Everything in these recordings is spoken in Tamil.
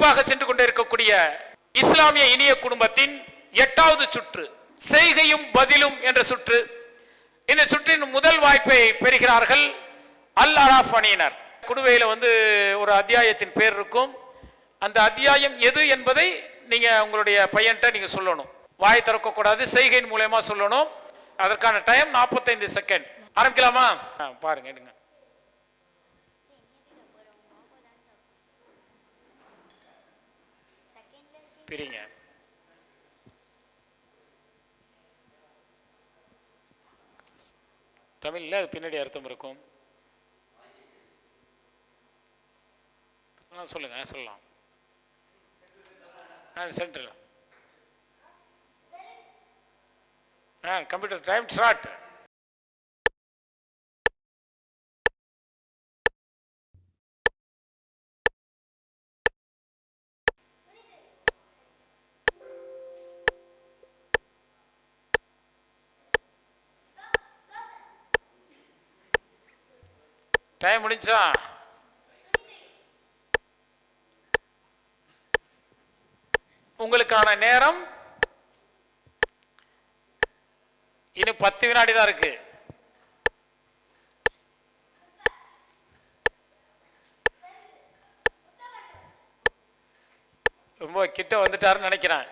சிறப்பாக சென்று கொண்டிருக்கக்கூடிய இஸ்லாமிய இனிய குடும்பத்தின் எட்டாவது சுற்று செய்கையும் பதிலும் என்ற சுற்று. இந்த சுற்றின் முதல் வாய்ப்பை பெறுகிறார்கள் அல் அராஃப் அணியினர். குடுவையில் வந்து ஒரு அத்தியாயத்தின் பேர் இருக்கும். அந்த அத்தியாயம் எது என்பதை நீங்கள் உங்களுடைய பையன்கிட்ட நீங்கள் சொல்லணும். வாய் திறக்கக்கூடாது செய்கையின் மூலயமா சொல்லணும். அதற்கான டைம் 45 செகண்ட் ஆரம்பிக்கலாமா? பாருங்க எடுங்க. பிரிங்க தமிழ்ல அது பின்னாடி அர்த்தம் இருக்கும். ஆ, சொல்லுங்க சொல்லலாம். ஆ சென்டரில். ஆ கம்ப்யூட்டர் டைம் ஸ்டார்ட் டைம் முடிஞ்சா உங்களுக்கான நேரம் இன்னும் பத்து வினாடி தான் இருக்கு. ரொம்ப கிட்ட வந்துட்டாருன்னு நினைக்கிறேன்.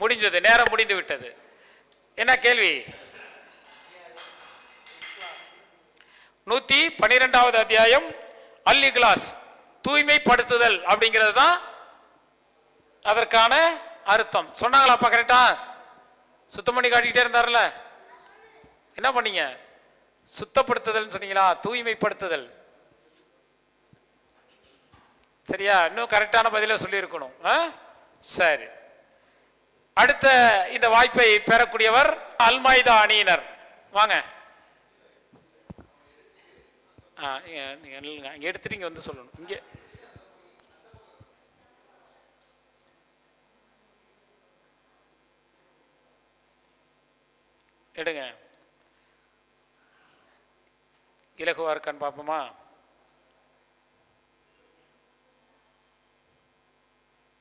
முடிஞ்சது நேரம் முடிந்து விட்டது. என்ன கேள்வி? நூத்தி பனிரெண்டாவது அத்தியாயம் அல் இக்லாஸ் தூய்மைப்படுத்துதல் அப்படிங்கிறது தான் அதற்கான அர்த்தம். சொன்னாங்களாப்பா கரெக்டா சுத்தம் பண்ணி காட்டிக்கிட்டே இருந்தார்ல என்ன பண்ணீங்க? சுத்தப்படுத்துதல் சொன்னீங்களா? தூய்மைப்படுத்துதல். சரியா? இன்னும் கரெக்டான பதில சொல்லியிருக்கணும். ஆ? சரி. அடுத்த இந்த வாய்ப்பை பெறக்கூடியவர் அல்மாய்தா அணியினர். வாங்க. ஆ நீங்கள் நீங்க நில்லுங்க அங்கே எடுத்துட்டு இங்கே வந்து சொல்லணும். இங்கே. எடுங்க. இலகுவா இருக்கான்னு பார்ப்போமா?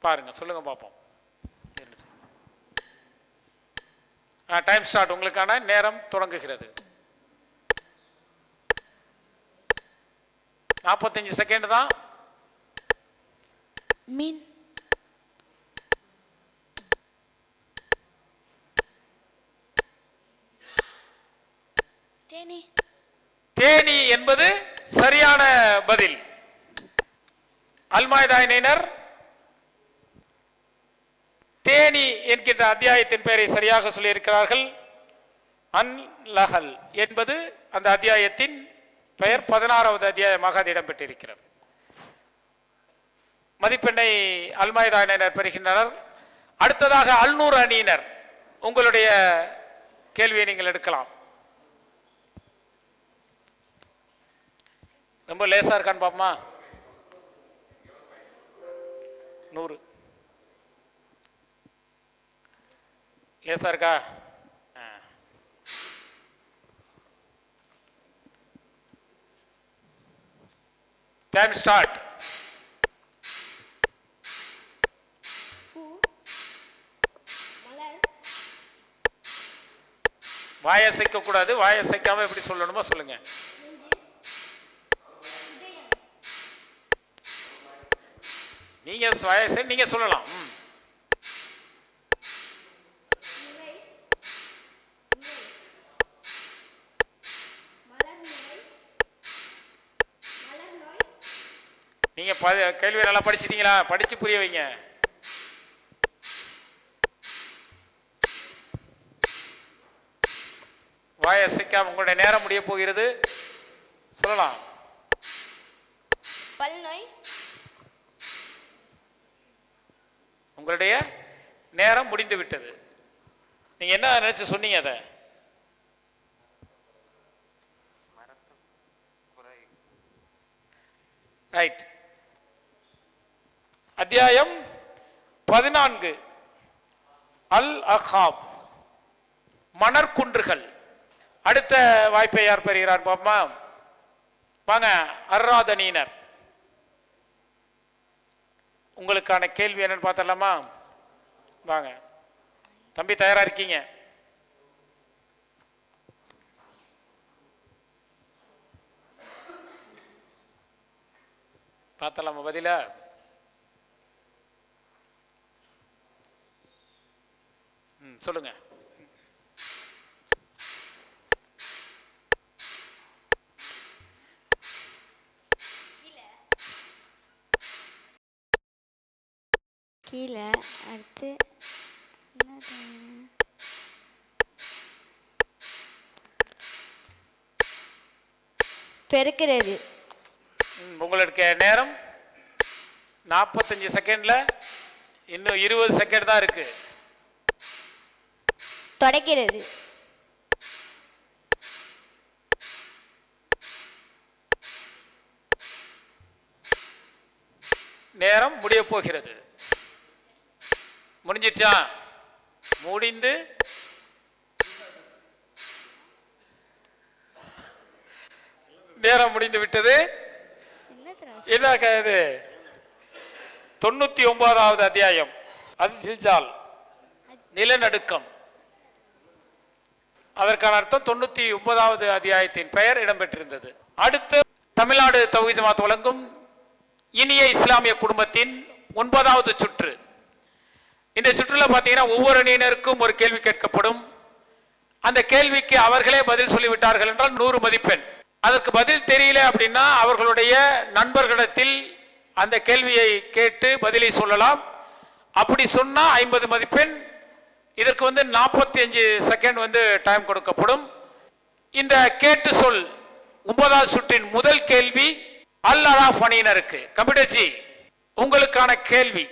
பாருங்க சொல்லுங்க பார்ப்போம். டைம் ஸ்டார்ட் உங்களுக்கான நேரம் தொடங்குகிறது. நாற்பத்தஞ்சு செகண்ட் தான். மீன் தேனி தேனி என்பது சரியான பதில். அல்மாய்தாயினர் தேனி என்கின்ற அத்தியாயத்தின் பெயரை சரியாக சொல்லியிருக்கிறார்கள். அன்லஹல் என்பது அந்த அத்தியாயத்தின் பெயர் பதினாறாவது அத்தியாயமாக அது இடம்பெற்றிருக்கிறது. மதிப்பெண்ணை அல்மாய்தாயினர் பெறுகின்றனர். அடுத்ததாக அல்நூர் அணியினர். உங்களுடைய கேள்வியை நீங்கள் எடுக்கலாம். ரொம்ப லேசா இருக்கான்னு பாப்பமா? நூறு. லேசா இருக்கா? டைம் ஸ்டார்ட் வாயை அசைக்க கூடாது வாயை அசைக்காம எப்படி சொல்லணுமோ சொல்லுங்க. நீங்க வாயை நீங்க சொல்லலாம் ம். நிறை நிறை மலர் நிறை மலர் நோய் நீங்க ப- கேள்வி நல்லா படிச்சிட்டீங்களா? படிச்சு புரிய வைங்க. வாயை அசைக்காம உங்களுடைய நேரம் முடிய போகிறது. சொல்லலாம். பல் நோய் உங்களுடைய நேரம் முடிந்து விட்டது. நீங்க என்ன நினைச்சு சொன்னீங்க அதை? ரைட் அத்தியாயம் பதினான்கு. அல் அஹாப் மணற்குன்றுகள். அடுத்த வாய்ப்பை யார் பெறுகிறார் பாப்பா? வாங்க அர்ராதனியினர் உங்களுக்கான கேள்வி என்னன்னு பார்த்தலாமா வாங்க. தம்பி தயாரா இருக்கீங்க? பார்த்தலாமா பதிலா? ம் சொல்லுங்க. கீழே அடுத்து? பெருக்கிறது. உங்களுக்கு நேரம் நாற்பத்தஞ்சு செகண்ட்ல இன்னும் இருபது செகண்ட் தான் இருக்கு. தொடக்கிறது. நேரம் முடிய போகிறது. முடிஞ்சிச்சா முடிந்து. நேரம் முடிந்து விட்டது? என்ன க- இது? தொண்ணூத்தி ஒன்பதாவது அத்தியாயம். அது நிலநடுக்கம். அதற்கான அர்த்தம் தொண்ணூத்தி ஒன்பதாவது அத்தியாயத்தின் பெயர் இடம்பெற்றிருந்தது. அடுத்து தமிழ்நாடு தௌஹீத் ஜமாத் வழங்கும் இனிய இஸ்லாமிய குடும்பத்தின் ஒன்பதாவது சுற்று. இந்த சுற்றுல பார்த்தீங்கன்னா ஒவ்வொரு அணியினருக்கும் ஒரு கேள்வி கேட்கப்படும். அந்த கேள்விக்கு அவர்களே பதில் சொல்லிவிட்டார்கள் என்றால் நூறு மதிப்பெண். அதற்கு பதில் தெரியல அப்படின்னா அவர்களுடைய நண்பர்களிடத்தில் அந்த கேள்வியை கேட்டு பதிலை சொல்லலாம். அப்படி சொன்னால் ஐம்பது மதிப்பெண் இதற்கு வந்து நாற்பத்தி அஞ்சு செகண்ட் வந்து டைம் கொடுக்கப்படும். இந்த கேட்டு சொல் ஒன்பதாவது சுற்றின் முதல் கேள்வி அல் அலாஃப் அணியினருக்கு. கம்ப்யூட்டர்ஜி உங்களுக்கான கேள்வி.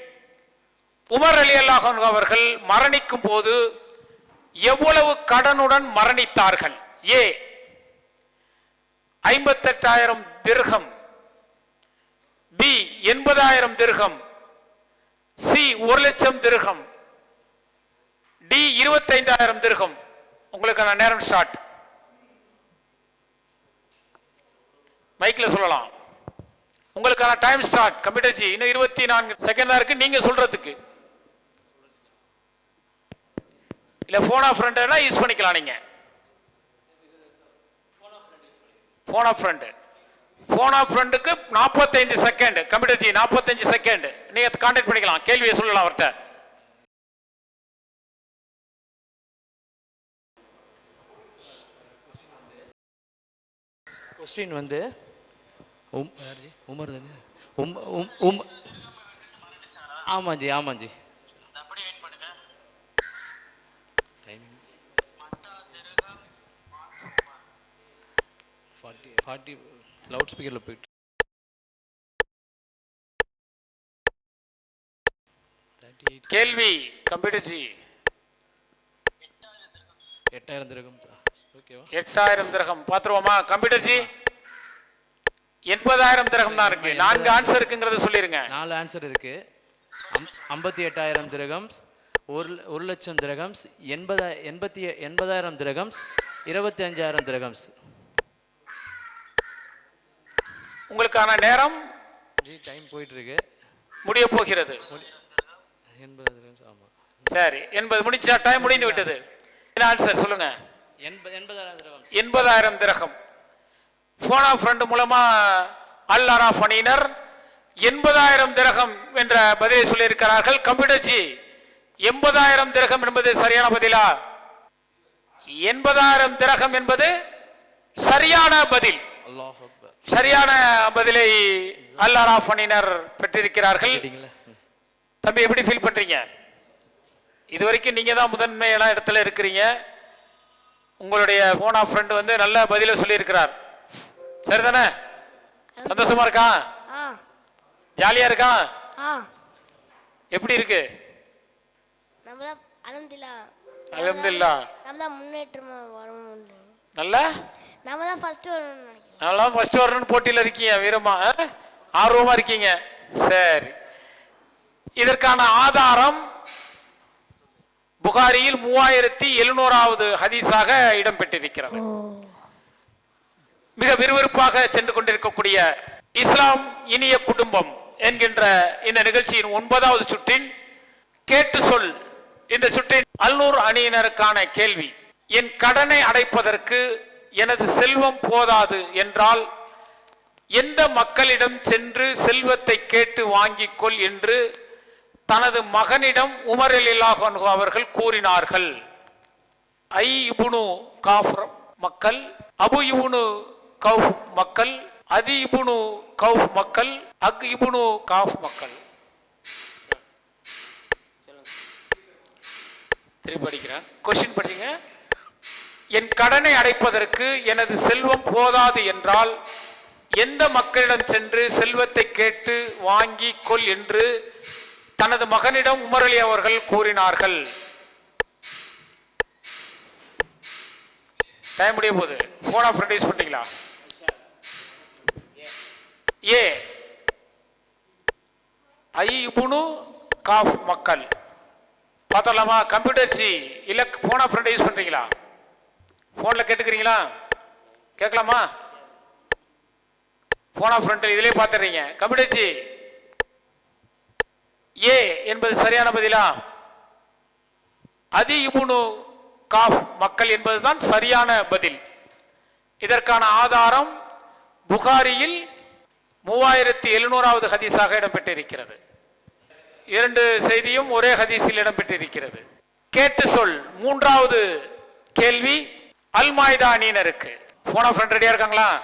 உமர் அலி அல்லாஹ் அவர்கள் மரணிக்கும் போது எவ்வளவு கடனுடன் மரணித்தார்கள்? ஏ ஐம்பத்தெட்டாயிரம் திர்கம் பி எண்பதாயிரம் திர்கம் சி ஒரு லட்சம் திர்கம் டி இருபத்தைந்தாயிரம் திர்கம். உங்களுக்கான நேரம் ஸ்டார்ட் மைக்கில் சொல்லலாம். உங்களுக்கான டைம் ஸ்டார்ட் கம்ப்யூட்டர் ஜி இன்னும் இருபத்தி நான்கு செகண்ட் தான் இருக்கு. நீங்க சொல்றதுக்கு. இல்ல போன் ஆஃப் ஃப்ரெண்ட்னா யூஸ் பண்ணிக்கலாம் நீங்க. Phone of friend phone of ஃப்ரெண்டுக்கு நாற்பத்தைந்து செகண்ட் கம்ப்யூட்டர் ஜி நாற்பத்தஞ்சு செகண்ட் நீங்க கான்டாக்ட் பண்ணிக்கலாம். கேள்வியை சொல்லலாம் அவர்கிட்ட. கொஸ்டின் வந்து உம் உமர் தானே? உம் உம் உம். ஆமாம் ஜி ஆமாம் ji. Timing forty forty loud ஸ்பீக்கரில் போயிட்டு. தேர்ட்டி எயிட் கேள்வி கம்ப்யூட்டர் ஜி. எட்டாயிரம் திரகம். எட்டாயிரம் திரகம். பாத்துருவோமா கம்ப்யூட்டர் ஜி? எண்பதாயிரம் திரகம் தான் இருக்கு. நான்கு ஆன்சர் இருக்குங்கிறத சொல்லிருங்க. நாலு ஆன்சர் இருக்கு. ஐம்பத்தி எட்டாயிரம் திரகம்ஸ் ஒரு ஒரு லட்சம் திரகம்ஸ் எண்பதா எண்பத்தி எண்பதாயிரம் திரகம்ஸ் இருபத்தி அஞ்சாயிரம் திரகம்ஸ் உங்களுக்கான நேரம் ஜி டைம் போயிட்டு இருக்கு முடிய போகிறது. எண்பது திரகம்ஸ் ஆமாம் சரி எண்பது முடிச்சா டைம் முடிந்து விட்டது. என்ன ஆன்சர் சொல்லுங்க. எண்பது எண்பதாயிரம் திரகம். போனா ஃப்ரெண்ட் மூலமா அல் அராஃப் அணியினர் எண்பதாயிரம் திரகம் என்ற பதிலை சொல்லியிருக்கிறார்கள். கம்ப்யூட்டர் ஜி எண்பதாயிரம் திரகம் என்பது சரியான பதிலா? எண்பதாயிரம் திரகம் என்பது சரியான பதில். சரியான பதிலை அல் அராஃப் அணியினர் பெற்றிருக்கிறார்கள். தம்பி எப்படி ஃபீல் பண்றீங்க? இது வரைக்கும் நீங்க தான் முதன்மையான இடத்துல இருக்கிறீங்க. உங்களுடைய போனா ஃப்ரெண்ட் வந்து நல்ல பதில சொல்லியிருக்கிறார். சரிதானே? சந்தோஷமா இருக்கா? ஆ. ஜாலியா இருக்கா? ஆ. எப்படி இருக்கு? அலமதுல்லா. நல்ல? நம்ம தான் ஃபர்ஸ்ட் வரணும்னு நினைக்கிறேன். நல்லா ஃபர்ஸ்ட் வரணும்னு போட்டியில இருக்கீங்க வீரமா? ஆர்வமா இருக்கீங்க. சரி. இதற்கான ஆதாரம் புகாரியில் மூவாயிரத்தி எழுநூறாவது ஹதீஸாக இடம்பெற்றிருக்கிறது. மிக விறுவிறுப்பாக சென்று கொண்டிருக்கக்கூடிய இஸ்லாம் இனிய குடும்பம் என்கின்ற இந்த நிகழ்ச்சியின் ஒன்பதாவது சுற்றின் கேட்டு சொல். இந்த சுற்றின் அல்லூர் அணியினருக்கான கேள்வி என் கடனை அடைப்பதற்கு எனது செல்வம் போதாது என்றால் எந்த மக்களிடம் சென்று செல்வத்தை கேட்டு வாங்கிக் கொள் என்று தனது மகனிடம் உமர் அலில்லாஹ் அவர்கள் கூறினார்கள். ஐ இபுனு காஃப் மக்கள் அபு இபுனு கவுஃப் மக்கள் அதி இபுனு கவ் மக்கள் அக் இபுனு காஃப் மக்கள். திருப்பி படிக்கிறேன். கொஸ்டின் படிங்க. என் கடனை அடைப்பதற்கு எனது செல்வம் போதாது என்றால் எந்த மக்களிடம் சென்று செல்வத்தை கேட்டு வாங்கி கொள் என்று தனது மகனிடம் உமரலி அவர்கள் கூறினார்கள். டைம் முடிய போகுது. போன் ஆஃப் யூஸ் பண்ணிட்டீங்களா? ஏ. ஐ இபுனு காஃப் மக்கள். பார்த்தலாமா கம்ப்யூட்டர் சி இல்ல போன் ஆஃப் யூஸ் பண்றீங்களா போன்ல கேட்டுக்கிறீங்களா? கேட்கலாமா? போனா ஆஃப் ஃப்ரெண்ட் இதிலே பார்த்துறீங்க கம்ப்யூட்டர் சி ஏ என்பது சரியான பதிலா? அதி இபுனு காஃப் மக்கள் என்பதுதான் சரியான பதில். இதற்கான ஆதாரம் புகாரியில் மூவாயிரத்தி எழுநூறாவது ஹதீஸாக இடம்பெற்றிருக்கிறது. இரண்டு செய்தியும் ஒரே ஹதீஸில் இடம்பெற்றிருக்கிறது. கேட்டு சொல். மூன்றாவது கேள்வி அல்மாய்தா அணியினருக்கு போன ஃப்ரெண்ட் ரெடியா இருக்காங்களா?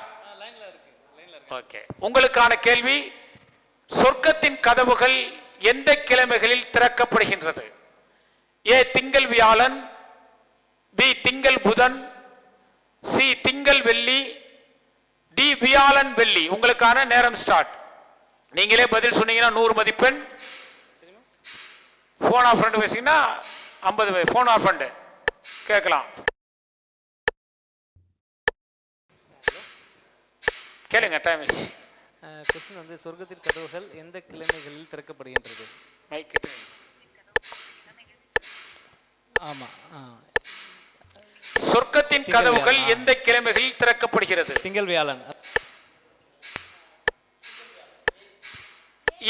ஓகே உங்களுக்கான கேள்வி சொர்க்கத்தின் கதவுகள் எந்த கிழமைகளில் திறக்கப்படுகின்றது? ஏ திங்கள் வியாழன் பி திங்கள் புதன் சி திங்கள் வெள்ளி டி வியாழன் வெள்ளி. உங்களுக்கான நேரம் ஸ்டார்ட் நீங்களே பதில் சொன்னீங்கன்னா நூறு மதிப்பெண். போன் ஆஃப் ஃப்ரெண்டு பேசிங்கன்னா ஐம்பது போன் ஆஃப் ஃப்ரெண்டு கேட்கலாம். கேளுங்க டைம் கொஸ்டின் வந்து சொர்க்கத்தின் கதவுகள் எந்த கிழமைகளில் திறக்கப்படுகின்றது? ஆமாம் சொர்க்கத்தின் கதவுகள். எந்த கிழமைகளில் திறக்கப்படுகிறது? திங்கள் வியாழன்.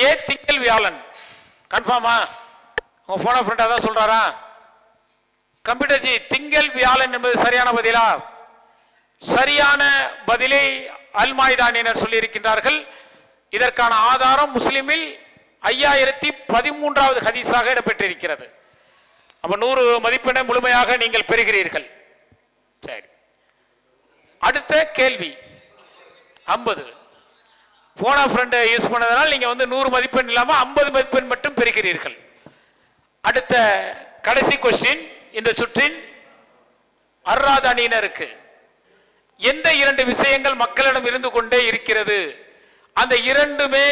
ஏ திங்கள் வியாழன். கன்ஃபார்மா உங்க போன ஃப்ரெண்ட் அதான் சொல்றாரா? கம்ப்யூட்டர் ஜி திங்கள் வியாழன் என்பது சரியான பதிலா? சரியான பதிலை அல்மாய்தானியினர் சொல்லியிருக்கின்றார்கள். இதற்கான ஆதாரம் முஸ்லிமில் ஐயாயிரத்தி பதிமூன்றாவது ஹதீஸாக இடம்பெற்றிருக்கிறது. அப்போ நூறு மதிப்பெண்ணை முழுமையாக நீங்கள் பெறுகிறீர்கள். சரி. அடுத்த கேள்வி. ஐம்பது. போன ஃப்ரெண்டை யூஸ் பண்ணதனால் நீங்கள் வந்து நூறு மதிப்பெண் இல்லாமல் ஐம்பது மதிப்பெண் மட்டும் பெறுகிறீர்கள். அடுத்த கடைசி கொஸ்டின் இந்த சுற்றின் அர்ராத் அணியினருக்கு எந்த இரண்டு விஷயங்கள் மக்களிடம் இருந்து கொண்டே இருக்கிறது? அந்த இரண்டுமே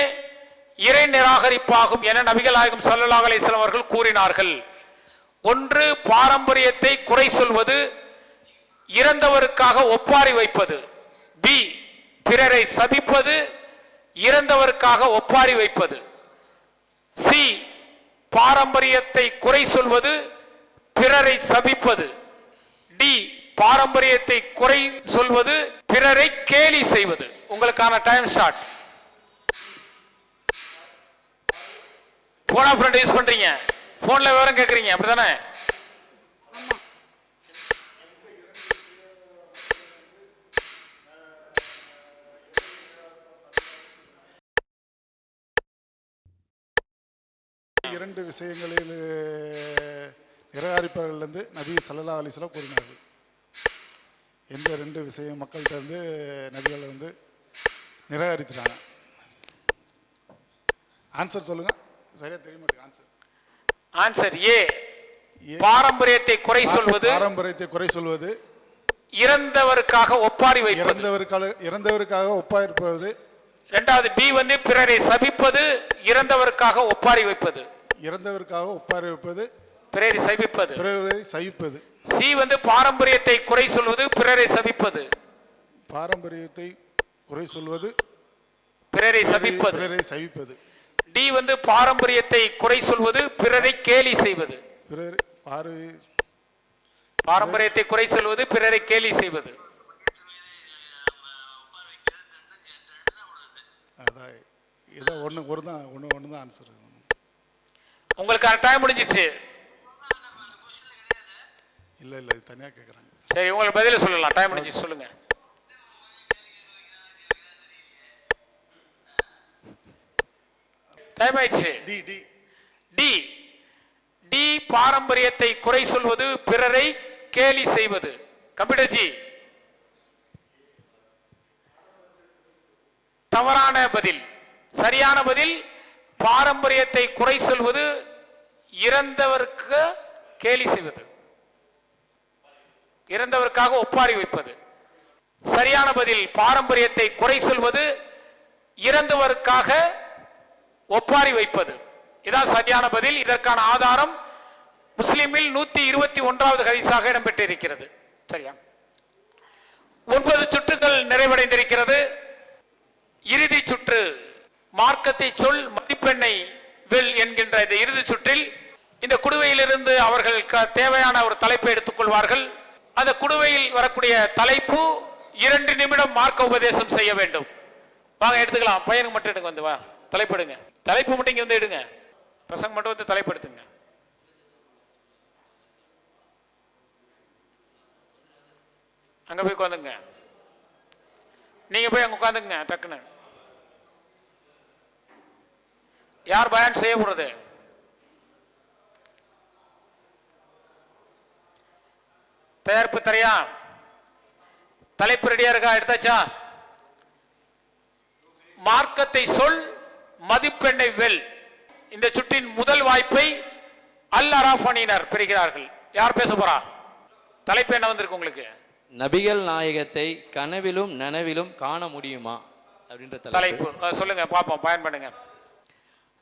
இறை நிராகரிப்பாகும் என நபிகள் நாயகம் ஸல்லல்லாஹு அலிஸ்லாம் அவர்கள் கூறினார்கள். ஒன்று பாரம்பரியத்தை குறை சொல்வது இறந்தவருக்காக ஒப்பாரி வைப்பது. பி பிறரை சபிப்பது இறந்தவருக்காக ஒப்பாரி வைப்பது. சி பாரம்பரியத்தை குறை சொல்வது பிறரை சபிப்பது. டி பாரம்பரியத்தை குறை சொல்வது பிறரை கேலி செய்வது. உங்களுக்கான டைம் ஸ்டார்ட் போனா ஃப்ரெண்ட் யூஸ் பண்றீங்க. போன்ல விவரம் கேக்குறீங்க. அப்படிதானே இரண்டு விஷயங்களில் நிராகரிப்பவர்கள் வந்து நபி சல்லா அலிஸ்லாம் கூறினார்கள். எந்த ரெண்டு விஷயம் மக்கள்கிட்ட இருந்து நபிகளை வந்து நிராகரித்துட்டாங்க? ஆன்சர் சொல்லுங்க. சரியா தெரிய மாட்டேங்குது ஆன்சர் ஆன்சர் ஏ. பாரம்பரியத்தை குறை சொல்வது. பாரம்பரியத்தை குறை சொல்வது. இறந்தவருக்காக ஒப்பாரி வைப்பது. இறந்தவருக்காக இறந்தவருக்காக ஒப்பா இருப்பது இரண்டாவது பி வந்து பிறரை சபிப்பது. இறந்தவருக்காக ஒப்பாரி வைப்பது. இறந்தவருக்காக ஒப்பாரி வைப்பது. பிறரை சபிப்பது. பிறரை சகிப்பது சி வந்து பாரம்பரியத்தை குறை சொல்வது பிறரை சபிப்பது. பாரம்பரியத்தை குறை சொல்வது பிறரை சபிப்பது. பிறரை சகிப்பது டி வந்து பாரம்பரியத்தை குறை சொல்வது பிறரை கேலி செய்வது. பாரம்பரியத்தை குறை சொல்வது பிறரை கேலி செய்வது. ஏதோ ஒன்று ஒரு தான் ஒன்று ஒன்று தான் ஆன்சர் உங்களுக்கான டைம் முடிஞ்சிச்சு. இல்லை இல்லை இது தனியாக கேட்குறாங்க சரி உங்களுக்கு பதில சொல்லலாம். டைம் முடிஞ்சிச்சு சொல்லுங்க. டைம் ஆயிடுச்சு. D D. டி. டி பாரம்பரியத்தை குறை சொல்வது பிறரை கேலி செய்வது. கம்ப்யூட்டர் ஜி. தவறான பதில். சரியான பதில் பாரம்பரியத்தை குறை சொல்வது இறந்தவருக்கு கேலி செய்வது. இறந்தவருக்காக ஒப்பாரி வைப்பது. சரியான பதில் பாரம்பரியத்தை குறை சொல்வது இறந்தவருக்காக ஒப்பாரி வைப்பது. இதான் சரியான பதில். இதற்கான ஆதாரம் முஸ்லிமில் நூத்தி இருபத்தி ஒன்றாவது ஹரிசாக இடம்பெற்றிருக்கிறது. சரியா? ஒன்பது சுற்றுகள் நிறைவடைந்திருக்கிறது. இறுதி சுற்று மார்க்கத்தை சொல் மதிப்பெண்ணை வெல் என்கின்ற இந்த இறுதி சுற்றில் இந்த குடுவையிலிருந்து அவர்கள் க- தேவையான ஒரு தலைப்பை எடுத்துக்கொள்வார்கள். அந்த குடுவையில் வரக்கூடிய தலைப்பு இரண்டு நிமிடம் மார்க்க உபதேசம் செய்ய வேண்டும். வாங்க எடுத்துக்கலாம். பையனுக்கு மட்டும் எடுங்க வந்து வா. தலைப்பு எடுங்க தலைப்பு மட்டும் இங்கே வந்து எடுங்க. பசங்க மட்டும் வந்து தலைப்படுத்துங்க. அங்க போய் உட்காந்துங்க நீங்க போய் அங்க உட்காந்துங்க டக்குன்னு. யார் பயன் செய்ய போறது தயாரிப்பு தரையா? தலைப்பு ரெடியா இருக்கா? எடுத்தாச்சா? மார்க்கத்தை சொல் மதிப்பெண்ணை வெல். இந்த சுற்றின் முதல் வாய்ப்பை அல் அராஃப் அணியினர் பெறுகிறார்கள். யார் பேச போறா? தலைப்பு என்ன வந்திருக்கு உங்களுக்கு? நபிகள் நாயகத்தை கனவிலும் நனவிலும் காண முடியுமா? அப்படின்ற தலைப்பு. சொல்லுங்க பாப்போம் பயன்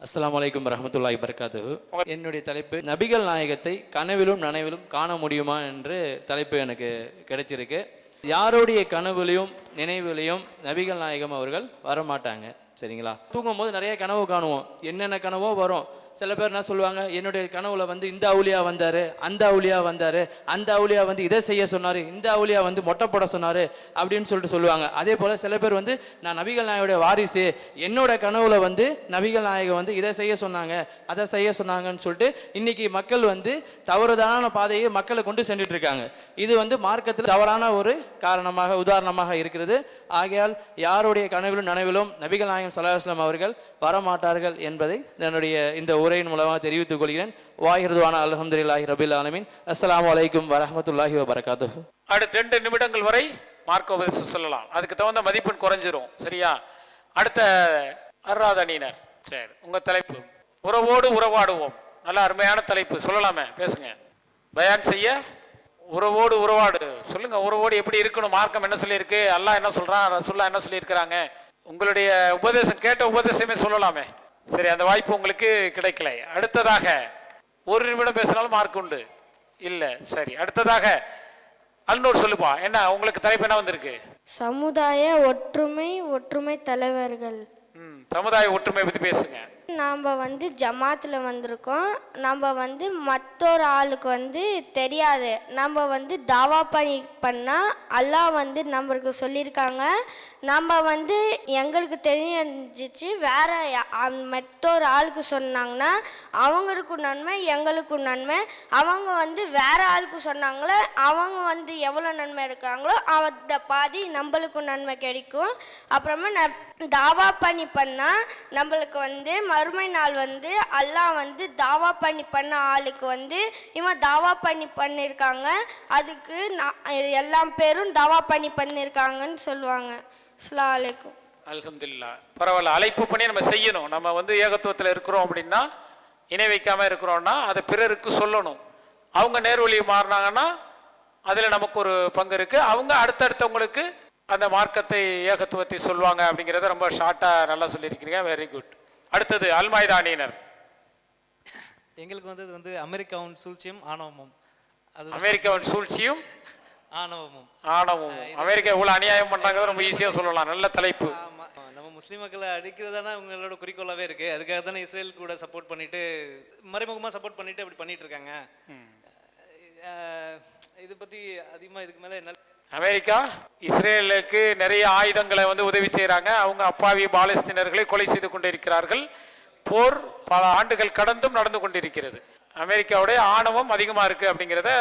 அஸ்லாம் வலைக்கம் ரஹமத்துல்லாய் வரஹ்மத்துல்லாஹி என்னுடைய தலைப்பு நபிகள் நாயகத்தை கனவிலும் நனவிலும் காண முடியுமா என்று தலைப்பு எனக்கு கிடைச்சிருக்கு. யாருடைய கனவுலையும் நினைவுலையும் நபிகள் நாயகம் அவர்கள் வரமாட்டாங்க சரிங்களா? தூங்கும் போது நிறைய கனவு காணுவோம். என்னென்ன கனவோ வரும். சில பேர் என்ன சொல்லுவாங்க என்னுடைய கனவுல வந்து இந்த அவுளியா வந்தாரு அந்த அவுளியா வந்தாரு அந்த அவுளியா வந்து இதை செய்ய சொன்னாரு இந்த அவுளியா வந்து மொட்டை போட சொன்னாரு அப்படின்னு சொல்லிட்டு சொல்லுவாங்க. அதே போல சில பேர் வந்து நான் நபிகள் நாயகோட வாரிசு என்னோட கனவுல வந்து நபிகள் நாயகம் வந்து இதை செய்ய சொன்னாங்க அதை செய்ய சொன்னாங்கன்னு சொல்லிட்டு இன்னைக்கு மக்கள் வந்து தவறுதான பாதையை மக்களை கொண்டு சென்றுட்டு இருக்காங்க இது வந்து மார்க்கத்தில் தவறான ஒரு காரணமாக உதாரணமாக இருக்கிறது. ஆகையால் யாருடைய கனவிலும் நனவிலும் நபிகள் நாயகம் சலாஹ் அவர்கள் வரமாட்டார்கள் என்பதை என்னுடைய இந்த உரையின் மூலமாக தெரிவித்துக் கொள்கிறேன். வாஹிருதுவான அலஹம்துல்லாஹி ரபில் ஆலமின். அஸ்லாம் வலைக்கும் வரமத்துல்லாஹி வபரகாத்துஹு. அடுத்த ரெண்டு நிமிடங்கள் வரை மார்க்க உபதேசம் சொல்லலாம். அதுக்கு தகுந்த மதிப்பெண் குறைஞ்சிரும். சரியா? அடுத்த அருளாதணியினர் சரி உங்க தலைப்பு. உறவோடு உறவாடுவோம். நல்ல அருமையான தலைப்பு. சொல்லலாமே பேசுங்க. பயான் செய்ய உறவோடு உறவாடு. சொல்லுங்க உறவோடு எப்படி இருக்கணும்? மார்க்கம் என்ன சொல்லியிருக்கு? அல்லாஹ் என்ன சொல்றான்? ரசுல்லா என்ன சொல்லியிருக்கிறாங்க? உங்களுடைய உபதேசம் கேட்ட உபதேசமே சொல்லலாமே. சரி அந்த வாய்ப்பு உங்களுக்கு கிடைக்கல. அடுத்ததாக ஒரு நிமிடம் பேசினாலும் மார்க் உண்டு. இல்ல சரி. அடுத்ததாக அல்நூர் சொல்லுப்பா. என்ன உங்களுக்கு தலைப்பு என்ன வந்திருக்கு? சமுதாய ஒற்றுமை ஒற்றுமை தலைவர்கள். ம் சமுதாய ஒற்றுமை பத்தி பேசுங்க. நாம் வந்து ஜமாத்தில் வந்திருக்கோம். நம்ம வந்து மற்றொரு ஆளுக்கு வந்து தெரியாது. நம்ம வந்து தாவா பண்ணி பண்ணால் அல்லாஹ் வந்து நம்மளுக்கு சொல்லியிருக்காங்க. நம்ம வந்து எங்களுக்கு தெரிஞ்சிச்சு வேற மற்றொரு ஆளுக்கு சொன்னாங்கன்னா அவங்களுக்கும் நன்மை எங்களுக்கும் நன்மை. அவங்க வந்து வேற ஆளுக்கு சொன்னாங்களே அவங்க வந்து எவ்வளோ நன்மை இருக்காங்களோ அந்த பாதி நம்மளுக்கும் நன்மை கிடைக்கும். அப்புறமா ந தாவா பண்ணி பண்ணால் நம்மளுக்கு வந்து மறுமை நாள் வந்து எல்லாம் வந்து தாவா பண்ணி பண்ண ஆளுக்கு வந்து இவன் தாவா பண்ணி பண்ணியிருக்காங்க அதுக்கு நான் எல்லா பேரும் தாவா பண்ணி பண்ணியிருக்காங்கன்னு சொல்லுவாங்க. அஸ்ஸலாமு அலைக்கும். அல்ஹம்துலில்லாஹ் பரவாயில்ல அழைப்பு பண்ணி நம்ம செய்யணும். நம்ம வந்து ஏகத்துவத்தில் இருக்கிறோம் அப்படின்னா இணை வைக்காம இருக்கிறோம்னா அதை பிறருக்கு சொல்லணும். அவங்க நேர்வழி மாறினாங்கன்னா அதில் நமக்கு ஒரு பங்கு இருக்கு. அவங்க அடுத்தடுத்தவங்களுக்கு அந்த மார்க்கத்தை ஏகத்துவத்தை சொல்லுவாங்க அப்படிங்கிறத ரொம்ப ஷார்ட்டாக நல்லா சொல்லியிருக்கிறீங்க. வெரி குட் அடுத்தது அல்மாய்தானியினர் எங்களுக்கு வந்து இது வந்து அமெரிக்காவின் சூழ்ச்சியும் ஆணவமும். அது அமெரிக்காவின் சூழ்ச்சியும் ஆணவமும். ஆணவமும் அமெரிக்கா இவ்வளவு அநியாயம் பண்றாங்க ரொம்ப ஈஸியா சொல்லலாம். நல்ல தலைப்பு. நம்ம முஸ்லீம் மக்களை அடிக்கிறதானே உங்களோட குறிக்கோளாவே இருக்கு. அதுக்காக தானே இஸ்ரேல் கூட சப்போர்ட் பண்ணிட்டு மறைமுகமா சப்போர்ட் பண்ணிட்டு அப்படி பண்ணிட்டு இருக்காங்க. இது பத்தி அதிகமா இதுக்கு மேல என்ன அமெரிக்கா இஸ்ரேலுக்கு நிறைய ஆயுதங்களை வந்து உதவி செய்கிறாங்க அவங்க அப்பாவி பாலஸ்தீனர்களை கொலை செய்து கொண்டிருக்கிறார்கள். போர் பல ஆண்டுகள் கடந்தும் நடந்து கொண்டிருக்கிறது. அமெரிக்காவுடைய ஆணவம் அதிகமாக இருக்கு அப்படிங்கிறத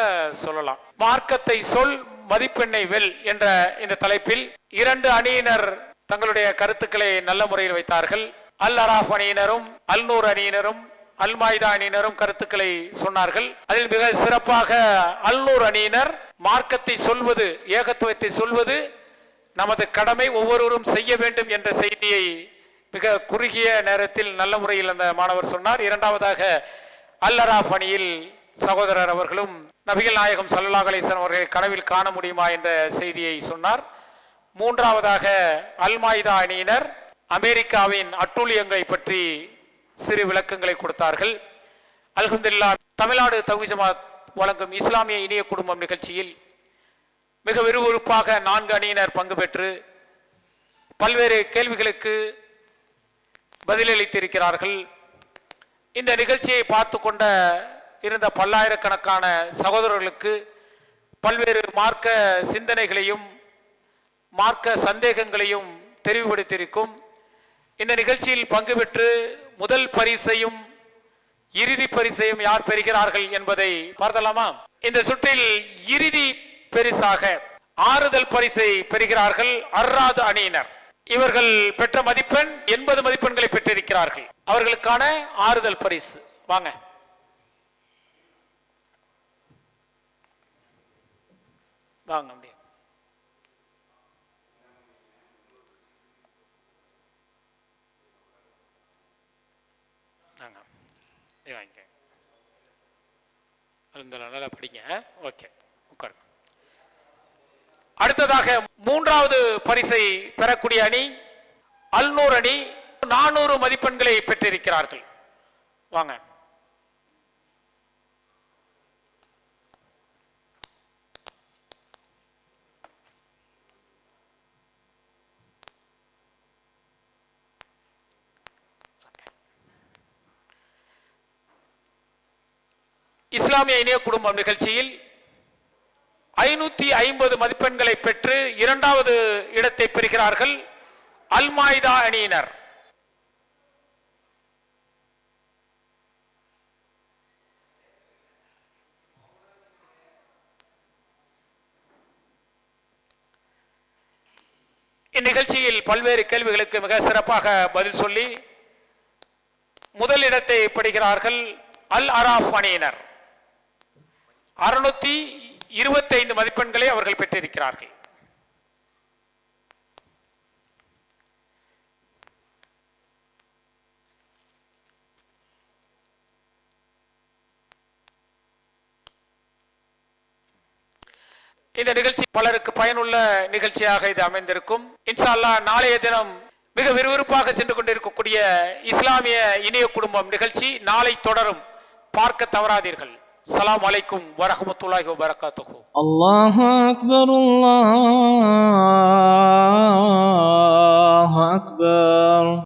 சொல்லலாம். மார்க்கத்தை சொல் மதிப்பெண்ணை வெல் என்ற இந்த தலைப்பில் இரண்டு அணியினர் தங்களுடைய கருத்துக்களை நல்ல முறையில் வைத்தார்கள். அல் அராஃப் அணியினரும் அல் நூர் அணியினரும் அல் மாய்தா அணியினரும் கருத்துக்களை சொன்னார்கள். அதில் மிக சிறப்பாக அல்நூர் அணியினர் மார்க்கத்தை சொல்வது ஏகத்துவத்தை சொல்வது நமது கடமை ஒவ்வொருவரும் செய்ய வேண்டும் என்ற செய்தியை மிக குறுகிய நேரத்தில் நல்ல முறையில் அந்த மாணவர் சொன்னார். இரண்டாவதாக அல் அராஃப் அணியில் சகோதரர் அவர்களும் நபிகள் நாயகம் சல்லா அலிசன் அவர்களை கனவில் காண முடியுமா என்ற செய்தியை சொன்னார். மூன்றாவதாக அல் மாய்தா அணியினர் அமெரிக்காவின் அட்டூழியங்களை பற்றி சிறு விளக்கங்களை கொடுத்தார்கள். அல்ஹம்துலில்லாஹ் தமிழ்நாடு தௌஹி ஜமாத் வழங்கும் இஸ்லாமிய இனிய குடும்பம் நிகழ்ச்சியில் மிக விறுவிறுப்பாக நான்கு அணியினர் பங்கு பெற்று பல்வேறு கேள்விகளுக்கு பதிலளித்திருக்கிறார்கள். இந்த நிகழ்ச்சியை பார்த்து கொண்ட இருந்த பல்லாயிரக்கணக்கான சகோதரர்களுக்கு பல்வேறு மார்க்க சிந்தனைகளையும் மார்க்க சந்தேகங்களையும் தெரிவுபடுத்தியிருக்கும். இந்த நிகழ்ச்சியில் பங்கு பெற்று முதல் பரிசையும் இறுதி பரிசையும் யார் பெறுகிறார்கள் என்பதை பார்த்தலாமா இந்த சுற்றில் இறுதி பரிசாக ஆறுதல் பரிசை பெறுகிறார்கள் அர்ராது அணியினர். இவர்கள் பெற்ற மதிப்பெண் எண்பது மதிப்பெண்களை பெற்றிருக்கிறார்கள். அவர்களுக்கான ஆறுதல் பரிசு. வாங்க. வாங்க அப்படியே. வாங்க. இது வாங்கிக்க அந்த நல்லா படிங்க. ஓகே. உட்காருங்க. அடுத்ததாக மூன்றாவது பரிசை பெறக்கூடிய அணி அல்நூர் அணி. நானூறு மதிப்பெண்களை பெற்றிருக்கிறார்கள். வாங்க. இஸ்லாமிய இணைய குடும்பம் நிகழ்ச்சியில் ஐநூத்தி ஐம்பது மதிப்பெண்களை பெற்று இரண்டாவது இடத்தை பெறுகிறார்கள் அல்மாய்தா அணியினர். இந்நிகழ்ச்சியில் பல்வேறு கேள்விகளுக்கு மிக சிறப்பாக பதில் சொல்லி முதல் இடத்தை பெறுகிறார்கள் அல் அராஃப் அணியினர். அறுநூத்தி இருபத்தைந்து மதிப்பெண்களை அவர்கள் பெற்றிருக்கிறார்கள். இந்த நிகழ்ச்சி பலருக்கு பயனுள்ள நிகழ்ச்சியாக இது அமைந்திருக்கும். இன்ஷா நாளைய தினம் மிக விறுவிறுப்பாக சென்று கொண்டிருக்கக்கூடிய இஸ்லாமிய இணைய குடும்பம் நிகழ்ச்சி நாளை தொடரும். பார்க்க தவறாதீர்கள். সালাম আলাইকুম ওরহমতুল্লাহ বারাকাত আল্লাহ আকবর আল্লাহ আকবর